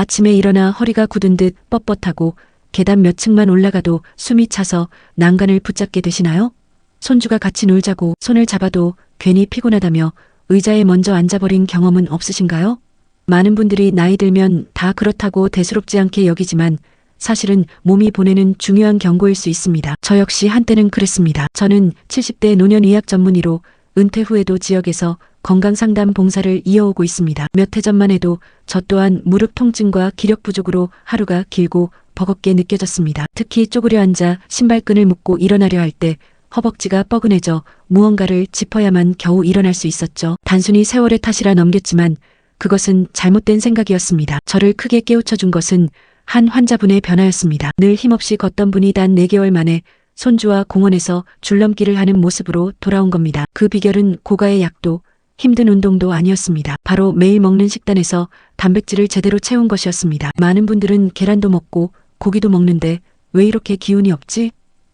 아침에 일어나 허리가 굳은 듯 뻣뻣하고 계단 몇 층만 올라가도 숨이 차서 난간을 붙잡게 되시나요? 손주가 같이 놀자고 손을 잡아도 괜히 피곤하다며 의자에 먼저 앉아버린 경험은 없으신가요? 많은 분들이 나이 들면 다 그렇다고 대수롭지 않게 여기지만 사실은 몸이 보내는 중요한 경고일 수 있습니다. 저 역시 한때는 그랬습니다. 저는 70대 노년 의학 전문의로 은퇴 후에도 지역에서 건강상담 봉사를 이어오고 있습니다. 몇 해 전만 해도 저 또한 무릎 통증과 기력 부족으로 하루가 길고 버겁게 느껴졌습니다. 특히 쪼그려 앉아 신발끈을 묶고 일어나려 할 때 허벅지가 뻐근해져 무언가를 짚어야만 겨우 일어날 수 있었죠. 단순히 세월의 탓이라 넘겼지만 그것은 잘못된 생각이었습니다. 저를 크게 깨우쳐 준 것은 한 환자분의 변화였습니다. 늘 힘없이 걷던 분이 단 4개월 만에 손주와 공원에서 줄넘기를 하는 모습으로 돌아온 겁니다. 그 비결은 고가의 약도 힘든 운동도 아니었습니다. 바로 매일 먹는 식단에서 단백질을 제대로 채운 것이었습니다. 많은 분들은 계란도 먹고 고기도 먹는데 왜 이렇게 기운이 없지?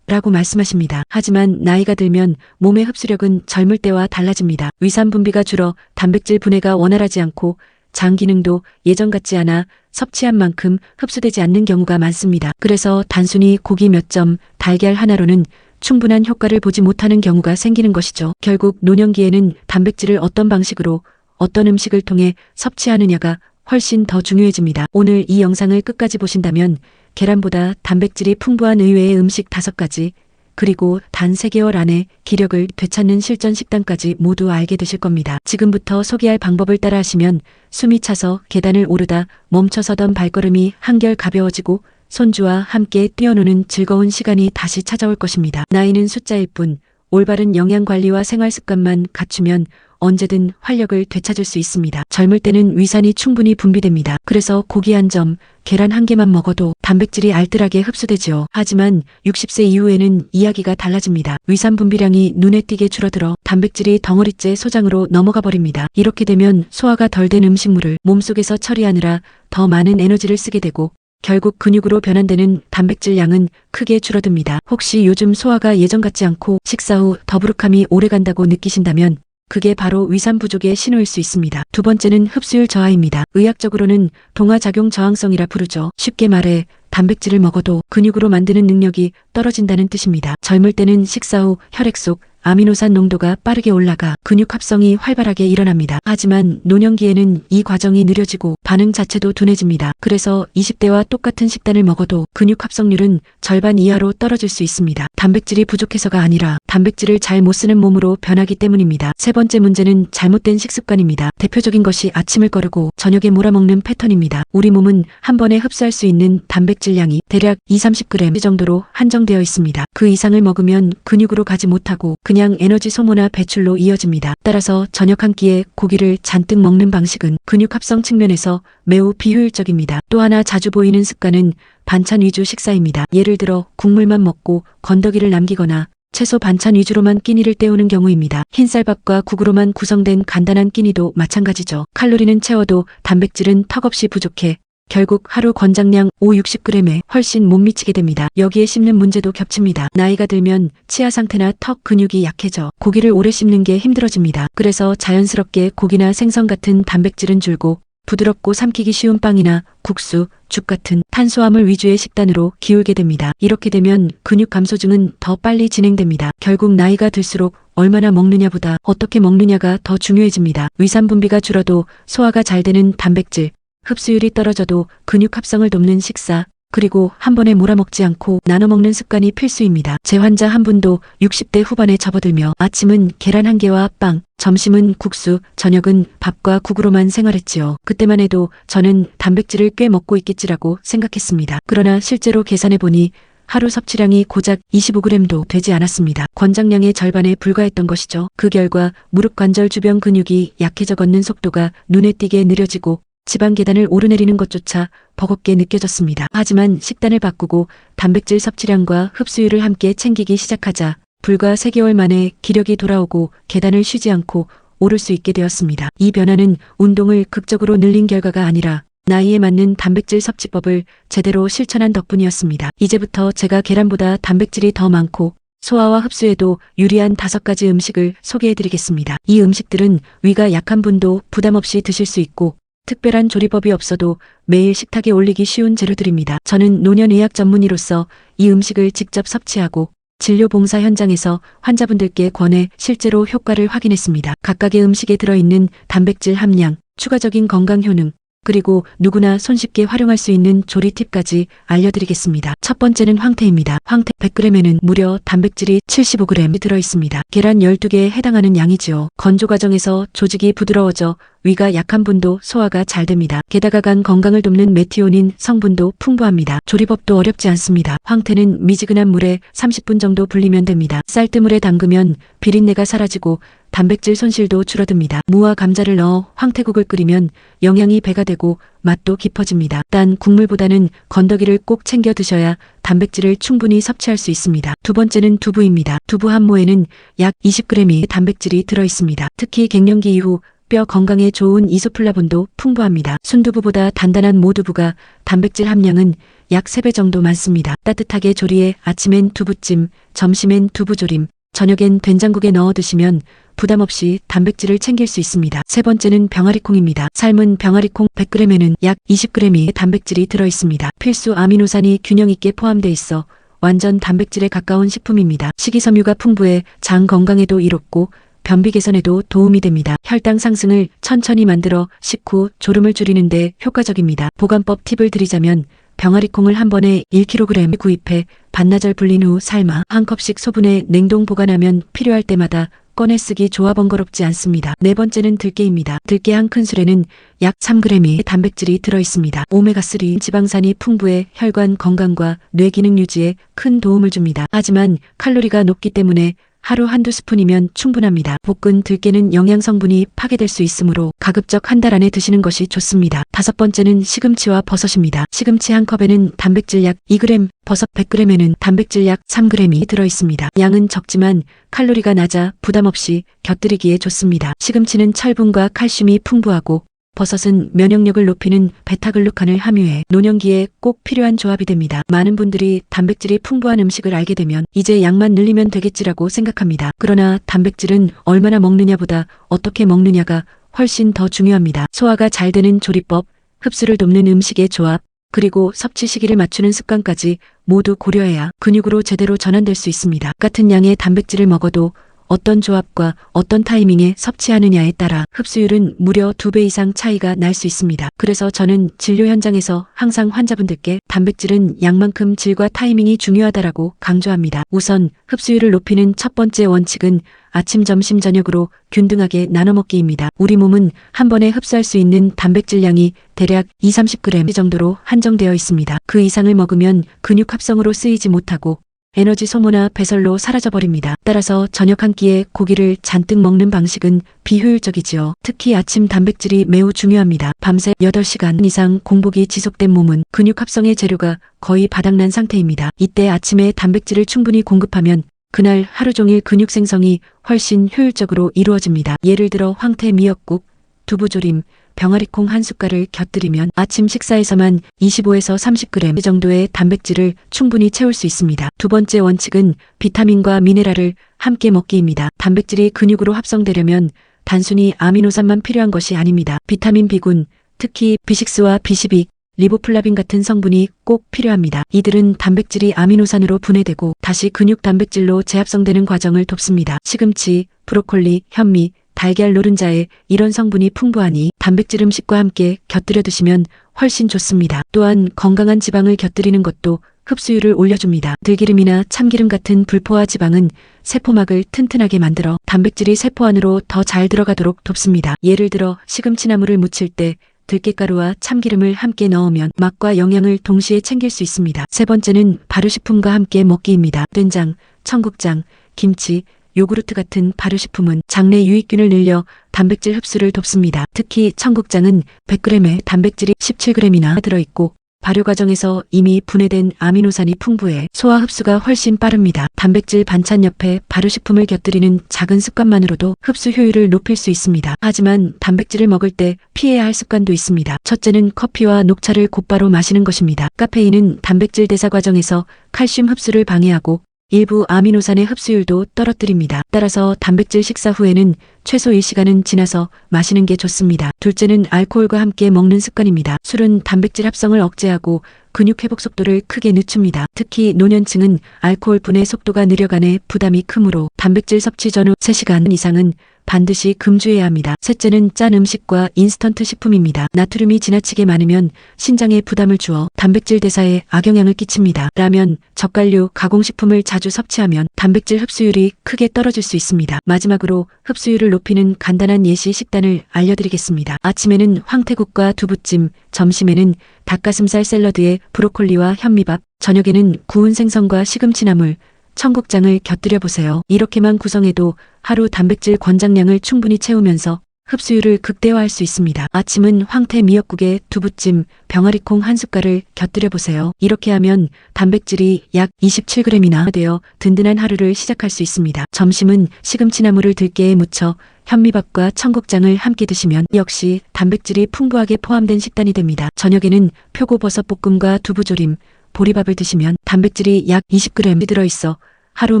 라고 말씀하십니다. 하지만 나이가 들면 몸의 흡수력은 젊을 때와 달라집니다. 위산 분비가 줄어 단백질 분해가 원활하지 않고 장 기능도 예전 같지 않아 섭취한 만큼 흡수되지 않는 경우가 많습니다. 그래서 단순히 고기 몇 점, 달걀 하나로는 충분한 효과를 보지 못하는 경우가 생기는 것이죠. 결국 노년기에는 단백질을 어떤 방식으로 어떤 음식을 통해 섭취하느냐가 훨씬 더 중요해집니다. 오늘 이 영상을 끝까지 보신다면 계란보다 단백질이 풍부한 의외의 음식 다섯 가지 그리고 단 3개월 안에 기력을 되찾는 실전 식단까지 모두 알게 되실 겁니다. 지금부터 소개할 방법을 따라 하시면 숨이 차서 계단을 오르다 멈춰서던 발걸음이 한결 가벼워지고 손주와 함께 뛰어노는 즐거운 시간이 다시 찾아올 것입니다. 나이는 숫자일 뿐 올바른 영양 관리와 생활 습관만 갖추면 언제든 활력을 되찾을 수 있습니다. 젊을 때는 위산이 충분히 분비됩니다. 그래서 고기 한 점, 계란 한 개만 먹어도 단백질이 알뜰하게 흡수되지요. 하지만 60세 이후에는 이야기가 달라집니다. 위산 분비량이 눈에 띄게 줄어들어 단백질이 덩어리째 소장으로 넘어가 버립니다. 이렇게 되면 소화가 덜 된 음식물을 몸속에서 처리하느라 더 많은 에너지를 쓰게 되고 결국 근육으로 변환되는 단백질 양은 크게 줄어듭니다. 혹시 요즘 소화가 예전 같지 않고 식사 후 더부룩함이 오래 간다고 느끼신다면 그게 바로 위산 부족의 신호일 수 있습니다. 두 번째는 흡수율 저하입니다. 의학적으로는 동화작용 저항성이라 부르죠. 쉽게 말해 단백질을 먹어도 근육으로 만드는 능력이 떨어진다는 뜻입니다. 젊을 때는 식사 후 혈액 속 아미노산 농도가 빠르게 올라가 근육 합성이 활발하게 일어납니다. 하지만 노년기에는 이 과정이 느려지고 반응 자체도 둔해집니다. 그래서 20대와 똑같은 식단을 먹어도 근육 합성률은 절반 이하로 떨어질 수 있습니다. 단백질이 부족해서가 아니라 단백질을 잘 못 쓰는 몸으로 변하기 때문입니다. 세 번째 문제는 잘못된 식습관입니다. 대표적인 것이 아침을 거르고 저녁에 몰아먹는 패턴입니다. 우리 몸은 한 번에 흡수할 수 있는 단백질 양이 대략 2, 30g 정도로 한정되어 있습니다. 그 이상을 먹으면 근육으로 가지 못하고 그냥 에너지 소모나 배출로 이어집니다. 따라서 저녁 한 끼에 고기를 잔뜩 먹는 방식은 근육 합성 측면에서 매우 비효율적입니다. 또 하나 자주 보이는 습관은 반찬 위주 식사입니다. 예를 들어 국물만 먹고 건더기를 남기거나 채소 반찬 위주로만 끼니를 때우는 경우입니다. 흰쌀밥과 국으로만 구성된 간단한 끼니도 마찬가지죠. 칼로리는 채워도 단백질은 턱없이 부족해 결국 하루 권장량 5, 60g에 훨씬 못 미치게 됩니다. 여기에 씹는 문제도 겹칩니다. 나이가 들면 치아 상태나 턱 근육이 약해져 고기를 오래 씹는 게 힘들어집니다. 그래서 자연스럽게 고기나 생선 같은 단백질은 줄고 부드럽고 삼키기 쉬운 빵이나 국수, 죽 같은 탄수화물 위주의 식단으로 기울게 됩니다. 이렇게 되면 근육 감소증은 더 빨리 진행됩니다. 결국 나이가 들수록 얼마나 먹느냐보다 어떻게 먹느냐가 더 중요해집니다. 위산 분비가 줄어도 소화가 잘 되는 단백질, 흡수율이 떨어져도 근육 합성을 돕는 식사, 그리고 한 번에 몰아먹지 않고 나눠 먹는 습관이 필수입니다. 제 환자 한 분도 60대 후반에 접어들며 아침은 계란 한 개와 빵, 점심은 국수, 저녁은 밥과 국으로만 생활했지요. 그때만 해도 저는 단백질을 꽤 먹고 있겠지라고 생각했습니다. 그러나 실제로 계산해보니 하루 섭취량이 고작 25g도 되지 않았습니다. 권장량의 절반에 불과했던 것이죠. 그 결과 무릎 관절 주변 근육이 약해져 걷는 속도가 눈에 띄게 느려지고 지방 계단을 오르내리는 것조차 버겁게 느껴졌습니다. 하지만 식단을 바꾸고 단백질 섭취량과 흡수율을 함께 챙기기 시작하자 불과 3개월 만에 기력이 돌아오고 계단을 쉬지 않고 오를 수 있게 되었습니다. 이 변화는 운동을 극적으로 늘린 결과가 아니라 나이에 맞는 단백질 섭취법을 제대로 실천한 덕분이었습니다. 이제부터 제가 계란보다 단백질이 더 많고 소화와 흡수에도 유리한 다섯 가지 음식을 소개해 드리겠습니다. 이 음식들은 위가 약한 분도 부담 없이 드실 수 있고 특별한 조리법이 없어도 매일 식탁에 올리기 쉬운 재료들입니다. 저는 노년의학 전문의로서 이 음식을 직접 섭취하고 진료 봉사 현장에서 환자분들께 권해 실제로 효과를 확인했습니다. 각각의 음식에 들어있는 단백질 함량, 추가적인 건강 효능, 그리고 누구나 손쉽게 활용할 수 있는 조리 팁까지 알려드리겠습니다. 첫 번째는 황태입니다. 황태 100g에는 무려 단백질이 75g이 들어있습니다. 계란 12개에 해당하는 양이지요. 건조 과정에서 조직이 부드러워져 위가 약한 분도 소화가 잘 됩니다. 게다가 간 건강을 돕는 메티오닌 성분도 풍부합니다. 조리법도 어렵지 않습니다. 황태는 미지근한 물에 30분 정도 불리면 됩니다. 쌀뜨물에 담그면 비린내가 사라지고 단백질 손실도 줄어듭니다. 무와 감자를 넣어 황태국을 끓이면 영양이 배가 되고 맛도 깊어집니다. 단 국물보다는 건더기를 꼭 챙겨 드셔야 단백질을 충분히 섭취할 수 있습니다. 두 번째는 두부입니다. 두부 한 모에는 약 20g의 단백질이 들어 있습니다. 특히 갱년기 이후 뼈 건강에 좋은 이소플라본도 풍부합니다. 순두부보다 단단한 모두부가 단백질 함량은 약 3배 정도 많습니다. 따뜻하게 조리해 아침엔 두부찜, 점심엔 두부조림, 저녁엔 된장국에 넣어 드시면 부담 없이 단백질을 챙길 수 있습니다. 세 번째는 병아리콩입니다. 삶은 병아리콩 100g에는 약 20g의 단백질이 들어 있습니다. 필수 아미노산이 균형 있게 포함돼 있어 완전 단백질에 가까운 식품입니다. 식이섬유가 풍부해 장 건강에도 이롭고 변비 개선에도 도움이 됩니다. 혈당 상승을 천천히 만들어 식후 졸음을 줄이는 데 효과적입니다. 보관법 팁을 드리자면 병아리콩을 한 번에 1kg 구입해 반나절 불린 후 삶아 한 컵씩 소분해 냉동 보관하면 필요할 때마다 꺼내 쓰기 좋아 번거롭지 않습니다. 네 번째는 들깨입니다. 들깨 한 큰술에는 약 3g의 단백질이 들어 있습니다. 오메가3 지방산이 풍부해 혈관 건강과 뇌 기능 유지에 큰 도움을 줍니다. 하지만 칼로리가 높기 때문에 하루 한두 스푼이면 충분합니다. 볶은 들깨는 영양 성분이 파괴될 수 있으므로 가급적 한 달 안에 드시는 것이 좋습니다. 다섯 번째는 시금치와 버섯입니다. 시금치 한 컵에는 단백질 약 2g, 버섯 100g에는 단백질 약 3g이 들어 있습니다. 양은 적지만 칼로리가 낮아 부담 없이 곁들이기에 좋습니다. 시금치는 철분과 칼슘이 풍부하고 버섯은 면역력을 높이는 베타글루칸을 함유해 노년기에 꼭 필요한 조합이 됩니다. 많은 분들이 단백질이 풍부한 음식을 알게 되면 이제 양만 늘리면 되겠지라고 생각합니다. 그러나 단백질은 얼마나 먹느냐보다 어떻게 먹느냐가 훨씬 더 중요합니다. 소화가 잘 되는 조리법, 흡수를 돕는 음식의 조합, 그리고 섭취 시기를 맞추는 습관까지 모두 고려해야 근육으로 제대로 전환될 수 있습니다. 같은 양의 단백질을 먹어도 어떤 조합과 어떤 타이밍에 섭취하느냐에 따라 흡수율은 무려 2배 이상 차이가 날 수 있습니다. 그래서 저는 진료 현장에서 항상 환자분들께 단백질은 양만큼 질과 타이밍이 중요하다라고 강조합니다. 우선 흡수율을 높이는 첫 번째 원칙은 아침, 점심, 저녁으로 균등하게 나눠 먹기입니다. 우리 몸은 한 번에 흡수할 수 있는 단백질 양이 대략 2, 30g 정도로 한정되어 있습니다. 그 이상을 먹으면 근육 합성으로 쓰이지 못하고 에너지 소모나 배설로 사라져버립니다. 따라서 저녁 한 끼에 고기를 잔뜩 먹는 방식은 비효율적이지요. 특히 아침 단백질이 매우 중요합니다. 밤새 8시간 이상 공복이 지속된 몸은 근육 합성의 재료가 거의 바닥난 상태입니다. 이때 아침에 단백질을 충분히 공급하면 그날 하루 종일 근육 생성이 훨씬 효율적으로 이루어집니다. 예를 들어 황태 미역국, 두부조림, 병아리콩 한 숟갈을 곁들이면 아침 식사에서만 25에서 30g 정도의 단백질을 충분히 채울 수 있습니다. 두 번째 원칙은 비타민과 미네랄을 함께 먹기입니다. 단백질이 근육으로 합성되려면 단순히 아미노산만 필요한 것이 아닙니다. 비타민 B군, 특히 B6와 B12, 리보플라빈 같은 성분이 꼭 필요합니다. 이들은 단백질이 아미노산으로 분해되고 다시 근육 단백질로 재합성되는 과정을 돕습니다. 시금치, 브로콜리, 현미, 달걀 노른자에 이런 성분이 풍부하니 단백질 음식과 함께 곁들여 드시면 훨씬 좋습니다. 또한 건강한 지방을 곁들이는 것도 흡수율을 올려줍니다. 들기름이나 참기름 같은 불포화 지방은 세포막을 튼튼하게 만들어 단백질이 세포 안으로 더 잘 들어가도록 돕습니다. 예를 들어 시금치나물을 무칠 때 들깨가루와 참기름을 함께 넣으면 맛과 영양을 동시에 챙길 수 있습니다. 세 번째는 발효식품과 함께 먹기입니다. 된장, 청국장, 김치, 요구르트 같은 발효식품은 장내 유익균을 늘려 단백질 흡수를 돕습니다. 특히 청국장은 100g에 단백질이 17g이나 들어있고 발효 과정에서 이미 분해된 아미노산이 풍부해 소화 흡수가 훨씬 빠릅니다. 단백질 반찬 옆에 발효식품을 곁들이는 작은 습관만으로도 흡수 효율을 높일 수 있습니다. 하지만 단백질을 먹을 때 피해야 할 습관도 있습니다. 첫째는 커피와 녹차를 곧바로 마시는 것입니다. 카페인은 단백질 대사 과정에서 칼슘 흡수를 방해하고 일부 아미노산의 흡수율도 떨어뜨립니다. 따라서 단백질 식사 후에는 최소 1시간은 지나서 마시는 게 좋습니다. 둘째는 알코올과 함께 먹는 습관입니다. 술은 단백질 합성을 억제하고 근육 회복 속도를 크게 늦춥니다. 특히 노년층은 알코올 분해 속도가 느려가네 부담이 크므로 단백질 섭취 전후 3시간 이상은 반드시 금주해야 합니다. 셋째는 짠 음식과 인스턴트 식품입니다. 나트륨이 지나치게 많으면 신장에 부담을 주어 단백질 대사에 악영향을 끼칩니다. 라면, 젓갈류, 가공식품을 자주 섭취하면 단백질 흡수율이 크게 떨어질 수 있습니다. 마지막으로 흡수율을 높이는 간단한 예시 식단을 알려드리겠습니다. 아침에는 황태국과 두부찜, 점심에는 닭가슴살 샐러드에 브로콜리와 현미밥, 저녁에는 구운 생선과 시금치나물, 청국장을 곁들여 보세요. 이렇게만 구성해도 하루 단백질 권장량을 충분히 채우면서 흡수율을 극대화할 수 있습니다. 아침은 황태 미역국에 두부찜, 병아리콩 한 숟갈을 곁들여 보세요. 이렇게 하면 단백질이 약 27g이나 되어 든든한 하루를 시작할 수 있습니다. 점심은 시금치나물을 들깨에 묻혀 현미밥과 청국장을 함께 드시면 역시 단백질이 풍부하게 포함된 식단이 됩니다. 저녁에는 표고버섯 볶음과 두부조림, 보리밥을 드시면 단백질이 약 20g 들어있어 하루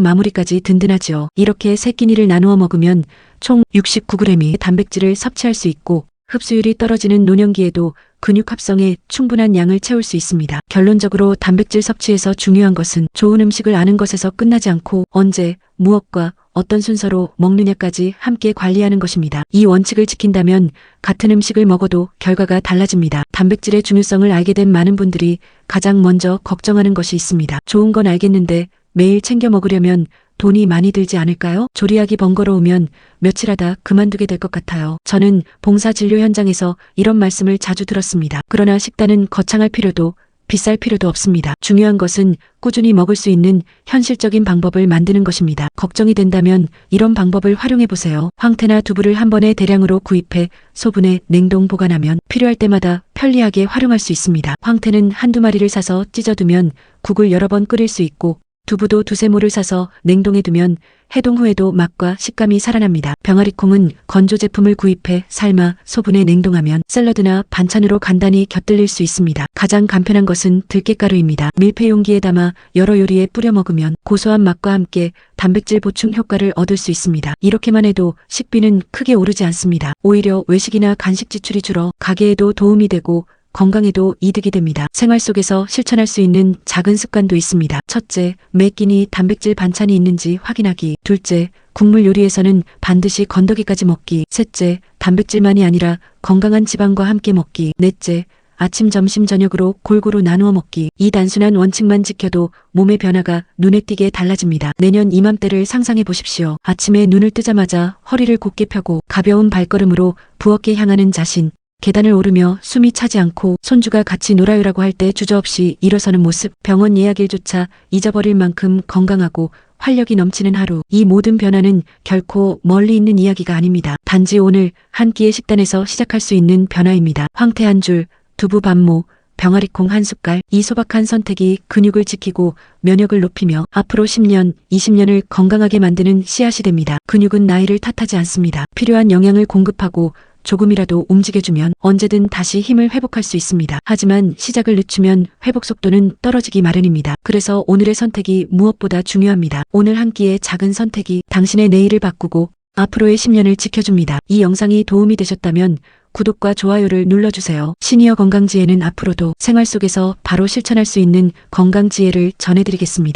마무리까지 든든하지요. 이렇게 세 끼니를 나누어 먹으면 총 69g의 단백질을 섭취할 수 있고 흡수율이 떨어지는 노년기에도 근육 합성에 충분한 양을 채울 수 있습니다. 결론적으로 단백질 섭취에서 중요한 것은 좋은 음식을 아는 것에서 끝나지 않고 언제, 무엇과 어떤 순서로 먹느냐까지 함께 관리하는 것입니다. 이 원칙을 지킨다면 같은 음식을 먹어도 결과가 달라집니다. 단백질의 중요성을 알게 된 많은 분들이 가장 먼저 걱정하는 것이 있습니다. 좋은 건 알겠는데 매일 챙겨 먹으려면 돈이 많이 들지 않을까요? 조리하기 번거로우면 며칠 하다 그만두게 될 것 같아요. 저는 봉사 진료 현장에서 이런 말씀을 자주 들었습니다. 그러나 식단은 거창할 필요도 비쌀 필요도 없습니다. 중요한 것은 꾸준히 먹을 수 있는 현실적인 방법을 만드는 것입니다. 걱정이 된다면 이런 방법을 활용해 보세요. 황태나 두부를 한 번에 대량으로 구입해 소분해 냉동 보관하면 필요할 때마다 편리하게 활용할 수 있습니다. 황태는 한두 마리를 사서 찢어두면 국을 여러 번 끓일 수 있고 두부도 두세 모를 사서 냉동해 두면 해동 후에도 맛과 식감이 살아납니다. 병아리콩은 건조 제품을 구입해 삶아 소분해 냉동하면 샐러드나 반찬으로 간단히 곁들일 수 있습니다. 가장 간편한 것은 들깨가루입니다. 밀폐 용기에 담아 여러 요리에 뿌려 먹으면 고소한 맛과 함께 단백질 보충 효과를 얻을 수 있습니다. 이렇게만 해도 식비는 크게 오르지 않습니다. 오히려 외식이나 간식 지출이 줄어 가게에도 도움이 되고 건강에도 이득이 됩니다. 생활 속에서 실천할 수 있는 작은 습관도 있습니다. 첫째, 매 끼니 단백질 반찬이 있는지 확인하기. 둘째, 국물 요리에서는 반드시 건더기까지 먹기. 셋째, 단백질만이 아니라 건강한 지방과 함께 먹기. 넷째, 아침, 점심, 저녁으로 골고루 나누어 먹기. 이 단순한 원칙만 지켜도 몸의 변화가 눈에 띄게 달라집니다. 내년 이맘때를 상상해 보십시오. 아침에 눈을 뜨자마자 허리를 곧게 펴고 가벼운 발걸음으로 부엌에 향하는 자신. 계단을 오르며 숨이 차지 않고 손주가 같이 놀아요라고 할 때 주저없이 일어서는 모습, 병원 예약일조차 잊어버릴 만큼 건강하고 활력이 넘치는 하루. 이 모든 변화는 결코 멀리 있는 이야기가 아닙니다. 단지 오늘 한 끼의 식단에서 시작할 수 있는 변화입니다. 황태 한 줄, 두부 반모, 병아리콩 한 숟갈, 이 소박한 선택이 근육을 지키고 면역을 높이며 앞으로 10년, 20년을 건강하게 만드는 씨앗이 됩니다. 근육은 나이를 탓하지 않습니다. 필요한 영양을 공급하고 조금이라도 움직여주면 언제든 다시 힘을 회복할 수 있습니다. 하지만 시작을 늦추면 회복 속도는 떨어지기 마련입니다. 그래서 오늘의 선택이 무엇보다 중요합니다. 오늘 한 끼의 작은 선택이 당신의 내일을 바꾸고 앞으로의 10년을 지켜줍니다. 이 영상이 도움이 되셨다면 구독과 좋아요를 눌러주세요. 시니어 건강지혜는 앞으로도 생활 속에서 바로 실천할 수 있는 건강지혜를 전해드리겠습니다.